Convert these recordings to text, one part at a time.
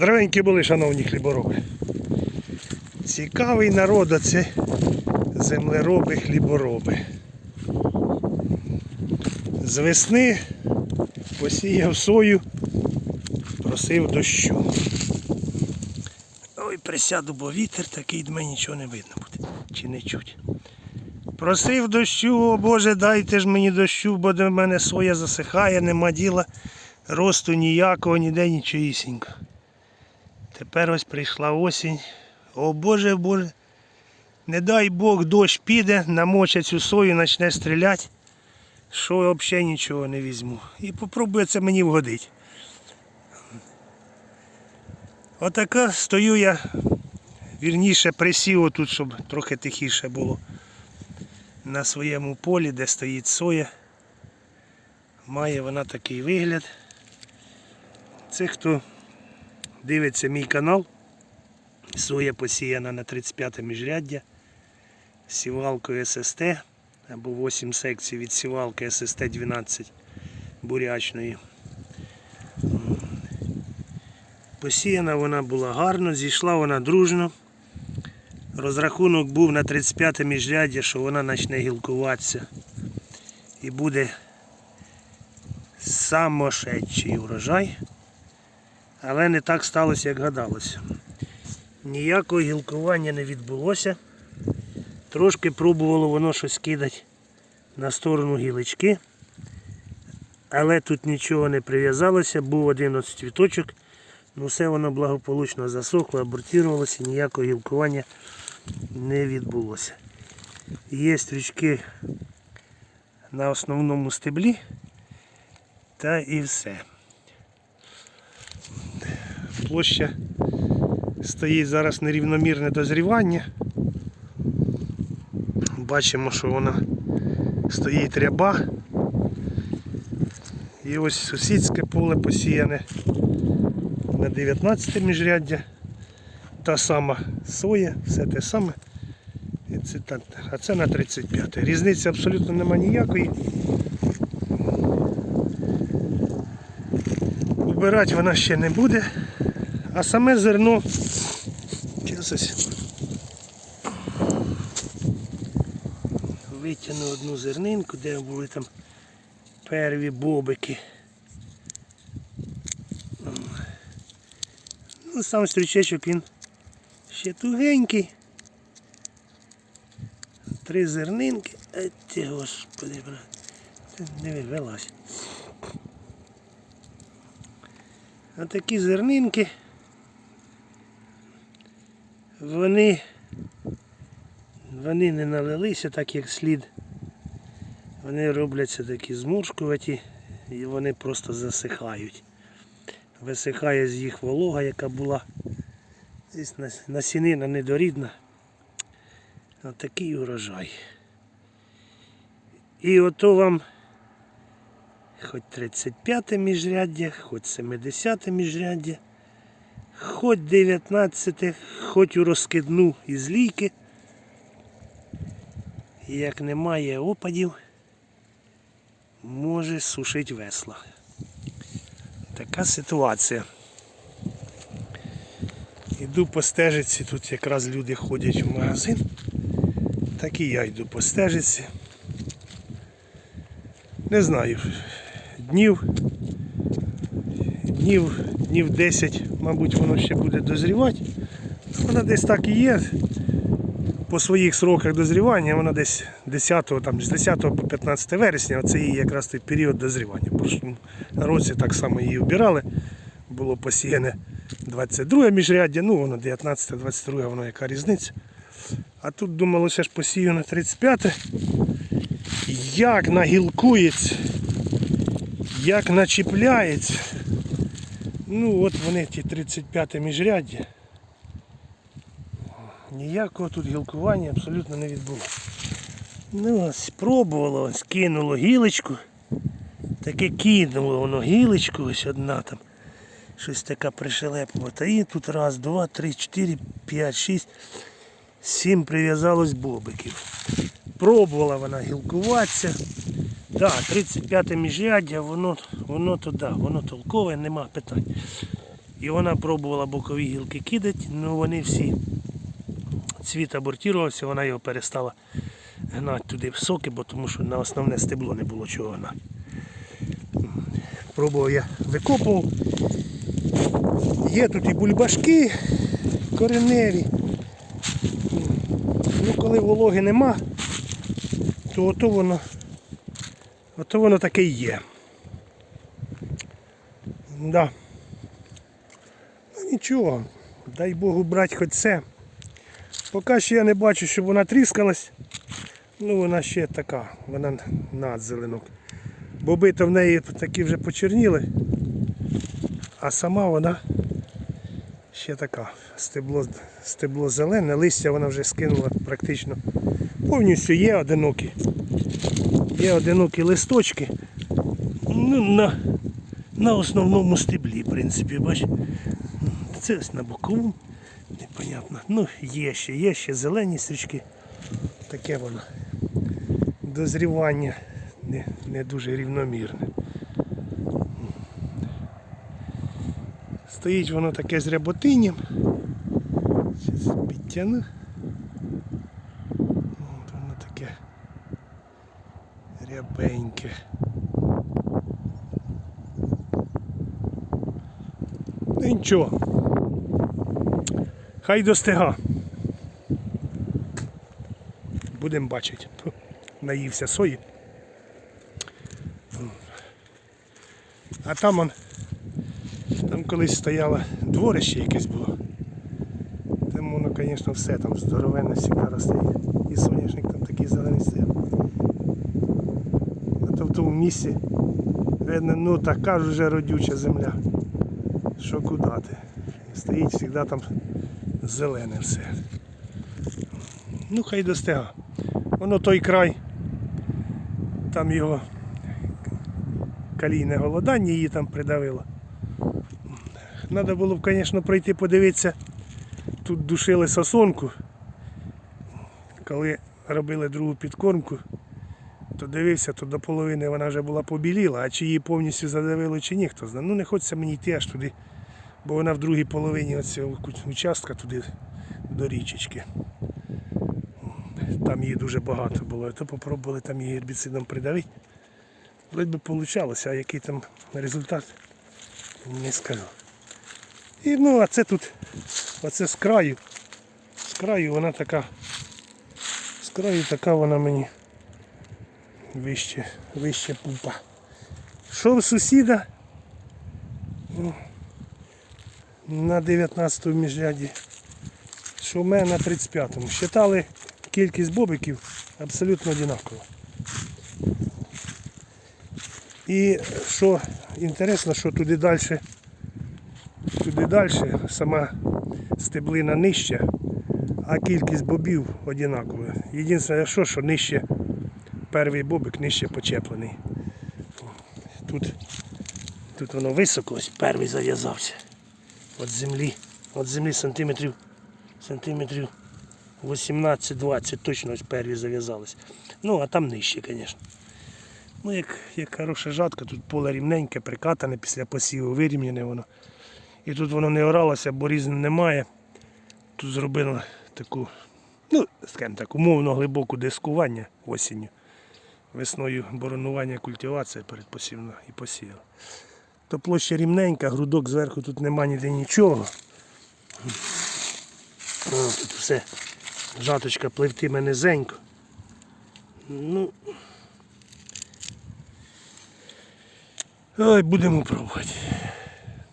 Здравенькі були, шановні хлібороби. Цікавий народ оце землероби, хлібороби. З весни посіяв сою, просив дощу. Ой, присяду, бо вітер такий, до мене нічого не видно буде. Чи не чуть. Просив дощу, о Боже, дайте ж мені дощу, бо до мене соя засихає, нема діла, росту ніякого, ніде нічогісінько. Тепер ось прийшла осінь. О Боже, Боже, не дай Бог дощ піде, намочить цю сою, почне стріляти, що взагалі нічого не візьму. І попробує це мені вгодити. Отака стою я, вірніше присів отут, щоб трохи тихіше було. На своєму полі, де стоїть соя. Має вона такий вигляд. Це хто дивиться мій канал. Соя посіяна на 35 міжряддя сівалкою ССТ або 8 секцій від сівалки ССТ-12 бурячної. Посіяна вона була гарно, зійшла вона дружно. Розрахунок був на 35 міжряддя, що вона почне гілкуватися і буде самошедший урожай. Але не так сталося, як гадалося. Ніякого гілкування не відбулося. Трошки пробувало воно щось кидати на сторону гілочки. Але тут нічого не прив'язалося, був один от цвіточок. Ну все воно благополучно засохло, абортувалося, ніякого гілкування не відбулося. Є стрічки на основному стеблі та і все. Площа стоїть зараз нерівномірне дозрівання. Бачимо, що вона стоїть ряба. І ось сусідське поле посіяне на 19 міжряддя. Та сама соя, все те саме. А це на 35. Різниці абсолютно нема ніякої. Убирати вона ще не буде. А саме зерно. Ось витягну одну зернинку, де були там перві бобики. Ну, сам стрічечок він ще тугенький. Три зернинки. Еті, господи, брат. Не вивелась. Отакі зернинки. Вони, вони не налилися так як слід. Вони робляться такі змуршкуваті і вони просто засихають. Висихає з їх волога, яка була. Насінина недорідна. Отакий урожай. І ото вам хоч 35 те міжряддя, хоч 70 те міжряддя, хоч 19, хоч у розкидну із лійки. Як немає опадів, може сушить весла. Така ситуація. Іду по стежиці, тут якраз люди ходять в магазин. Так і я йду по стежиці. Не знаю, днів, днів, днів 10, мабуть, воно ще буде дозрівати. Вона десь так і є. По своїх сроках дозрівання, вона десь 10, там, з 10 по 15 вересня, це її якраз той період дозрівання. В прошлому році так само її обирали. Було посіяне 22 міжряддя, ну воно 19-22, воно яка різниця. А тут думалося ж посію на 35. Як нагілкується, як начіпляється. Ну от вони ті 35 міжряддя. Ніякого тут гілкування абсолютно не відбулося. Ну, спробувало, ось кинуло гілочку. Таке кинуло воно гілочку, ось одна там. Щось така пришелепувата. І тут раз, два, три, чотири, п'ять, шість, сім прив'язалось бобиків. Пробувала вона гілкуватися. Так, 35 міжряддя, воно, воно то да, воно толкове, нема питань. І вона пробувала бокові гілки кидати, але вони всі цвіт абортувався, вона його перестала гнати туди в соки, бо тому що на основне стебло не було чого гнати. Пробував я викопував. Є тут і бульбашки кореневі. Ну, коли вологи нема, то ото воно, ото воно таке і є. Да. Ну нічого, дай Богу брати хоч це. Поки що я не бачу, щоб вона тріскалась. Ну вона ще така, вона надзеленок. Боби то в неї такі вже почерніли, а сама вона ще така. Стебло, стебло зелене, листя вона вже скинула практично. Повністю є одинокі. Є одинокі листочки. Ну, на, на основному стеблі, в принципі, бач. Це ось на боковому. Непонятно. Ну, є ще, є ще зелені стрічки. Таке воно. Дозрівання не, не дуже рівномірне. Стоїть воно таке з ряботинням. Зараз підтягну. От воно таке рябеньке. Ну нічого. Хай достига. Будемо бачити. Наївся сої. А там он, там колись стояло дворище якесь було. Там воно, звісно, все там здоровенне завжди росте. І соняшник там такий зелений стояв. В тому місці, видно, ну така ж вже родюча земля. Що куди ти? Стоїть завжди там зелене все. Ну хай достига. Воно той край, там його калійне голодання її там придавило. Треба було б, звісно, пройти подивитися. Тут душили сосонку. Коли робили другу підкормку, то дивився, то до половини вона вже була побіліла, а чи її повністю задавило, чи ні, хто знає. Ну не хочеться мені йти аж туди, бо вона в другій половині цього участка туди до річечки. Там її дуже багато було, то попробували там її гербіцидом придавити. Вроді би вийшло, а який там результат, не скажу. І ну, а це тут, оце з краю. З краю вона така. З краю така вона мені вище, вище пупа. Що в сусіда? Ну, На 19-му міжряді. Що в мене на 35-му. Считали кількість бобиків абсолютно однаково. І що інтересно, що туди далі, туди далі сама стеблина нижча, а кількість бобів однакова. Єдине, що, що нижче перший бобик нижче почеплений. Тут, тут воно високо, ось перший зав'язався. От землі, от землі сантиметрів, сантиметрів 18-20 точно ось перві зав'язались. Ну, а там нижче, звісно. Ну, як, як хороша жатка, тут поле рівненьке, прикатане після посіву, вирівняне воно. І тут воно не оралося, бо різни немає. Тут зробили таку, ну, скажімо так, умовно глибоку дискування осінню. Весною боронування культивація передпосівна і посіяла. То площа рівненька, грудок зверху тут нема ніде нічого. Тут все жаточка пливтиме низенько. Ну, Ой, будемо пробувати.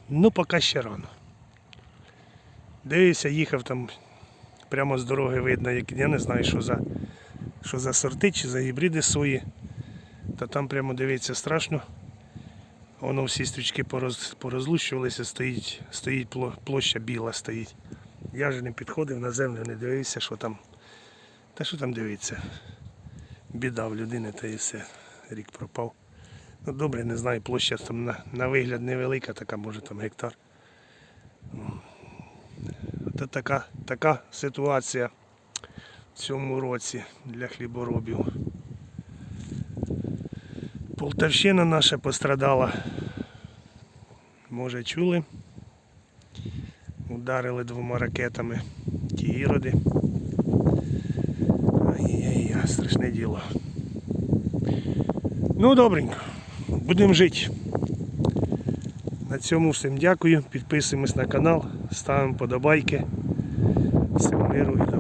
Ну, поки ще рано. Дивився, їхав там прямо з дороги видно, як я не знаю, що за, що за сорти чи за гібриди сої. Та там прямо дивиться страшно. Воно всі стрічки пороз, порозлущувалися, стоїть, стоїть площа біла стоїть. Я ж не підходив на землю, не дивився, що там. Та що там дивиться? Біда в людини та і все. Рік пропав. Ну добре, не знаю, площа там на, на вигляд невелика, така може там гектар. Це така, така ситуація цьому році для хліборобів. Полтавщина наша пострадала. Може чули? Ударили двома ракетами ті іроди. Ай-яй-яй, страшне діло. Ну, добренько. Будемо жити. На цьому всім дякую. Підписуємось на канал, ставимо подобайки. Всім миру і.